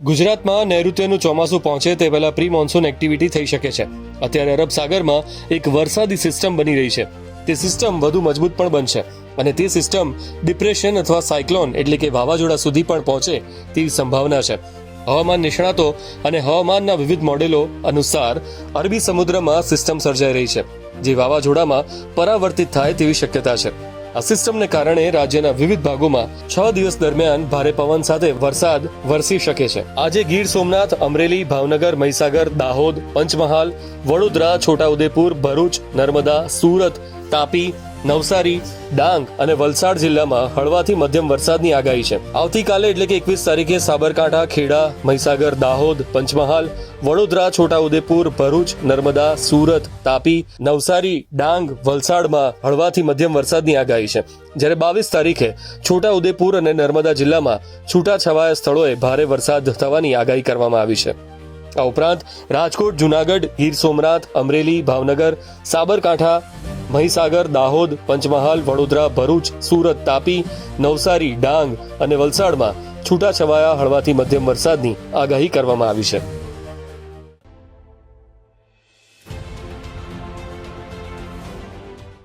ગુજરાતમાં નૈઋત્યનું ચોમાસું પહોંચે તે પહેલા પ્રી મોન્સૂન એક્ટિવિટી થઈ શકે છે. અત્યારે અરબ સાગરમાં એક વરસાદી સિસ્ટમ બની રહી છે. તે સિસ્ટમ વધુ મજબૂત પણ બનશે અને તે સિસ્ટમ ડિપ્રેશન અથવા સાયક્લોન એટલે કે વાવાઝોડા સુધી પણ પહોંચે તેવી સંભાવના છે. હવામાન નિષ્ણાતો અને હવામાનના વિવિધ મોડેલો અનુસાર અરબી સમુદ્રમાં સિસ્ટમ સર્જાઈ રહી છે, જે વાવાઝોડામાં પરાવર્તિત થાય તેવી શક્યતા છે. આ સિસ્ટમને કારણે રાજ્યના વિવિધ ભાગોમાં છ દિવસ દરમિયાન ભારે પવન સાથે વરસાદ વરસી શકે છે. આજે ગીર સોમનાથ, અમરેલી, ભાવનગર, મહીસાગર, દાહોદ, પંચમહાલ, વડોદરા, છોટાઉદેપુર, ભરૂચ, નર્મદા, સુરત, તાપી નવસારી, ડાંગ અને વલસાડ જિલ્લામાં હળવાથી મધ્યમ વરસાદની આગાહી છે. આવતીકાલે એટલે કે એકવીસ તારીખે સાબરકાંઠા, ખેડા, મહીસાગર, દાહોદ, પંચમહાલ, વડોદરા, છોટાઉદેપુર, ભરૂચ, નર્મદા, સુરત, તાપી, નવસારી, ડાંગ, વલસાડમાં હળવાથી મધ્યમ વરસાદની આગાહી છે. જ્યારે બાવીસ તારીખે છોટાઉદેપુર અને નર્મદા જિલ્લામાં છૂટાછવાયા સ્થળોએ ભારે વરસાદ થવાની આગાહી કરવામાં આવી છે. આ ઉપરાંત રાજકોટ, જુનાગઢ, ગીર સોમનાથ, અમરેલી, ભાવનગર, સાબરકાંઠા મહીસાગર, દાહોદ, પંચમહાલ, વડોદરા, ભરૂચ, સુરત, તાપી, નવસારી, ડાંગ અને વલસાડમાં છૂટાછવાયા હળવાથી મધ્યમ વરસાદની આગાહી કરવામાં આવી છે.